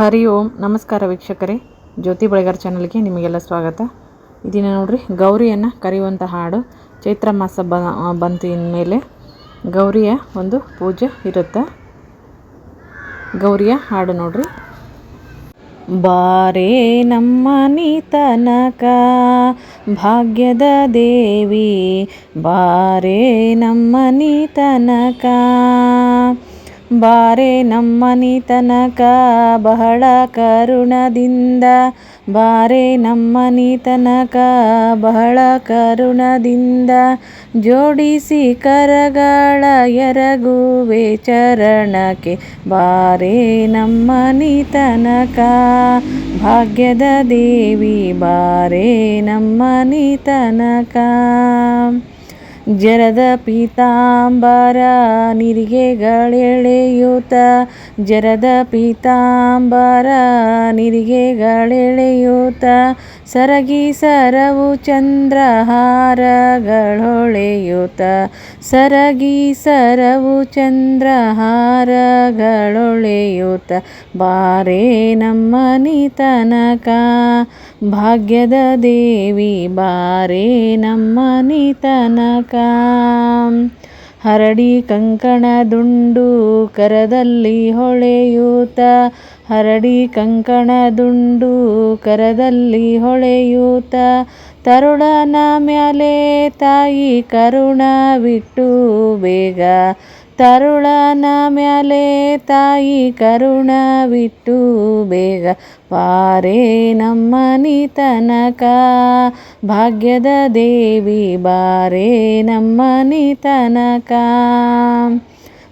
ಹರಿ ಓಂ. ನಮಸ್ಕಾರ ವೀಕ್ಷಕರೇ. ಜ್ಯೋತಿ ಬಳೆಗಾರ್ ಚಾನಲ್ಗೆ ನಿಮಗೆಲ್ಲ ಸ್ವಾಗತ. ಇದನ್ನ ನೋಡಿರಿ, ಗೌರಿಯನ್ನು ಕರೆಯುವಂಥ ಹಾಡು. ಚೈತ್ರ ಮಾಸ ಬ, ಬಂತು ಇನ್ಮೇಲೆ ಗೌರಿಯ ಒಂದು ಪೂಜೆ ಇರುತ್ತೆ. ಗೌರಿಯ ಹಾಡು ನೋಡ್ರಿ. ಬಾರೇ ನಮ್ಮ ತನಕ ಭಾಗ್ಯದ ದೇವಿ. ಬಾರೇ ನಮ್ಮ ತನಕ ಬಾರೆ ನಮ್ಮನಿತನಕ ಬಹಳ ಕರುಣದಿಂದ. ಬಾರೆ ನಮ್ಮನಿತನಕ ಬಹಳ ಕರುಣದಿಂದ. ಜೋಡಿಸಿ ಕರಗಳ ಎರಗುವೆ ಚರಣಕ್ಕೆ. ಬಾರೆ ನಮ್ಮನಿತನಕ ಭಾಗ್ಯದ ದೇವಿ, ಬಾರೆ ನಮ್ಮನಿ ತನಕ ಜರದ ಪೀತಾಂಬರ ನಿರಿಗೆಗಳೆಳೆಯೂತ. ಜರದ ಪೀತಾಂಬರ ನಿರಿಗೆಗಳೆಳೆಯೂತ. ಸರಗಿ ಸರವು ಚಂದ್ರಹಾರಗಳೊಳೆಯೂತ. ಸರಗಿ ಸರವು ಚಂದ್ರಹಾರಗಳೊಳೆಯೂತ. ಬಾರೇ ನಮ್ಮ ತನಕ ಭಾಗ್ಯದ ದೇವಿ, ಬಾರೇ ನಮ್ಮನಿ ತನಕ ಹರಡಿ ಕಂಕಣ ದುಂಡು ಕರದಲ್ಲಿ ಹೊಳೆಯೂತ. ಹರಡಿ ಕಂಕಣ ದುಂಡು ಕರದಲ್ಲಿ ಹೊಳೆಯೂತ. ತರುಣನ ಮ್ಯಾಲೆ ತಾಯಿ ಕರುಣ ಬಿಟ್ಟು ಬೇಗ ತರುಳನ ಮ್ಯಾಲೆ ತಾಯಿ ಕರುಣ ಬಿಟ್ಟು ಬೇಗ ಪಾರೆ ನಮ್ಮನಿ ತನಕ ಭಾಗ್ಯದ ದೇವಿ ಬಾರೆ ನಮ್ಮನಿ ತನಕ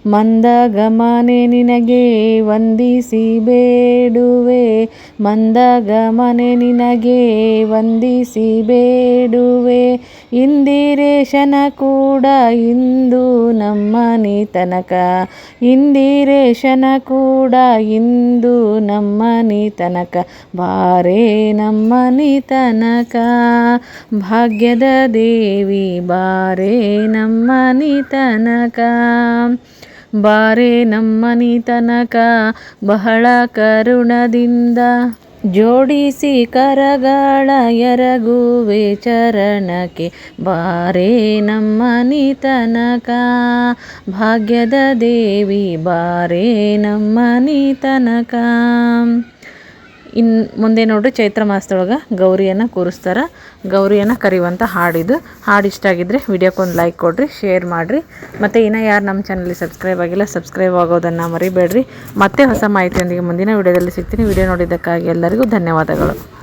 ಮಂದಗಮನೆ ನಿನಗೆ ವಂದಿಸಿ ಬೇಡುವೆ. ಮಂದಗಮನೆ ನಿನಗೆ ವಂದಿಸಿ ಬೇಡುವೆ. ಇಂದಿರೇಶನ ಕೂಡ ಇಂದು ನಮ್ಮನಿ ತನಕ. ಇಂದಿರೇಶನ ಕೂಡ ಇಂದು ನಮ್ಮನಿ ತನಕ. ಬಾರೆ ನಮ್ಮನಿ ತನಕ. ಭಾಗ್ಯದ ದೇವಿ, ಬಾರೆ ನಮ್ಮನಿ ತನಕ. ಬಾರೆ ನಮ್ಮನಿ ತನಕ ಬಹಳ ಕರುಣದಿಂದ ಜೋಡಿಸಿ ಕರಗಳ ಎರಗುವೆ ಚರಣಕ್ಕೆ. ಬಾರೆ ನಮ್ಮನಿ ತನಕ ಭಾಗ್ಯದ ದೇವಿ, ಬಾರೆ ನಮ್ಮನಿ ತನಕ. ಇನ್ನು ಮುಂದೆ ನೋಡ್ರಿ ಚೈತ್ರ ಮಾಸದೊಳಗೆ ಗೌರಿಯನ್ನು ಕೂರಿಸ್ತಾರೆ. ಗೌರಿಯನ್ನು ಕರೆಯುವಂಥ ಹಾಡಿದು ಹಾಡು ಇಷ್ಟ ಆಗಿದ್ದರೆ ವಿಡಿಯೋಕ್ಕೊಂದು ಲೈಕ್ ಕೊಡಿರಿ, ಶೇರ್ ಮಾಡಿರಿ. ಮತ್ತು ಇನ್ನೂ ಯಾರು ನಮ್ಮ ಚಾನಲ್ಗೆ ಸಬ್ಸ್ಕ್ರೈಬ್ ಆಗಿಲ್ಲ, ಸಬ್ಸ್ಕ್ರೈಬ್ ಆಗೋದನ್ನು ಮರಿಬೇಡ್ರಿ. ಮತ್ತೆ ಹೊಸ ಮಾಹಿತಿಯೊಂದಿಗೆ ಮುಂದಿನ ವಿಡಿಯೋದಲ್ಲಿ ಸಿಗ್ತೀನಿ. ವಿಡಿಯೋ ನೋಡಿದ್ದಕ್ಕಾಗಿ ಎಲ್ಲರಿಗೂ ಧನ್ಯವಾದಗಳು.